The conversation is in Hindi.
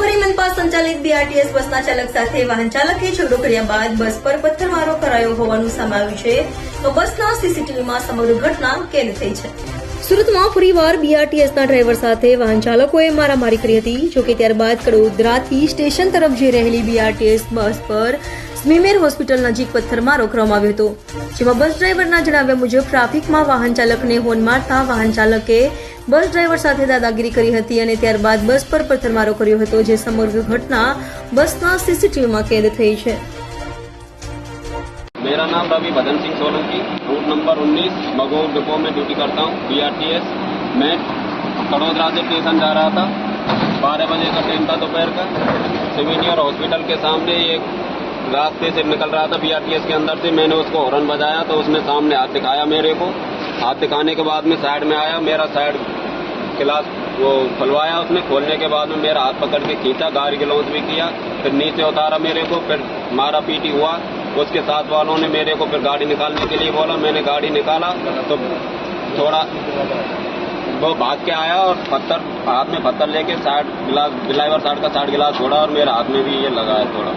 સુરતમાં મનપા સંચાલિત બીઆરટીએસ બસના ચાલક સાથે વાહન ચાલકે ઝઘડો કર્યા બાદ બસ પર પથ્થરમારો કરાયો હોવાનું સામે છે. તો બસના સીસીટીવીમાં સમગ્ર ઘટના કેદ થઈ છે. સુરતમાં ફરીવાર બીઆરટીએસના ડ્રાઈવર સાથે વાહન ચાલકોએ મારામારી કરી હતી. જોકે ત્યારબાદ કડોદરાથી સ્ટેશન તરફ જઈ રહેલી બીઆરટીએસ બસ પર સ્મીમેર હોસ્પિટલ નજીક પથ્થરમારો કરવામાં આવ્યો હતો. જેમાં બસ ડ્રાઈવરના જણાવ્યા મુજબ ટ્રાફિકમાં વાહન ચાલકને હોન મારતા વાહન ચાલકે બસ ડ્રાઈવર સાથે દાદાગીરી કરી હતી અને ત્યારબાદ બસ પર પથ્થરમારો કર્યો હતો જે સમગ્ર ઘટના બસના સીસીટીવીમાં કેદ થઈ છે मेरा नाम Ravi Bhadan Singh Solanki route number 19 Magor depot में ड्यूटी करता हूँ बीआरटीएस मैं कड़ोदरा से स्टेशन जा रहा था बारह बजे का ट्रेन था दोपहर का सिविनियर हॉस्पिटल के सामने एक रास्ते से निकल रहा था बीआरटीएस के अंदर से मैंने उसको हॉर्न बजाया तो उसने सामने हाथ दिखाया मेरे को हाथ दिखाने के बाद में साइड में आया मेरा साइड गिलास वो खुलवाया उसने, खोलने के बाद में मेरा हाथ पकड़ के खींचा, गाड़ी गिलौज भी किया, फिर नीचे उतारा मेरे को, फिर मारा पीटी हुआ। उसके साथ वालों ने मेरे को फिर गाड़ी निकालने के लिए बोला, मैंने गाड़ी निकाला तो थोड़ा वो भाग के आया और पत्थर, हाथ में पत्थर लेके साइड गिलास, ड्राइवर साइड का साइड गिलास छोड़ा और मेरे हाथ में भी ये लगा है थोड़ा।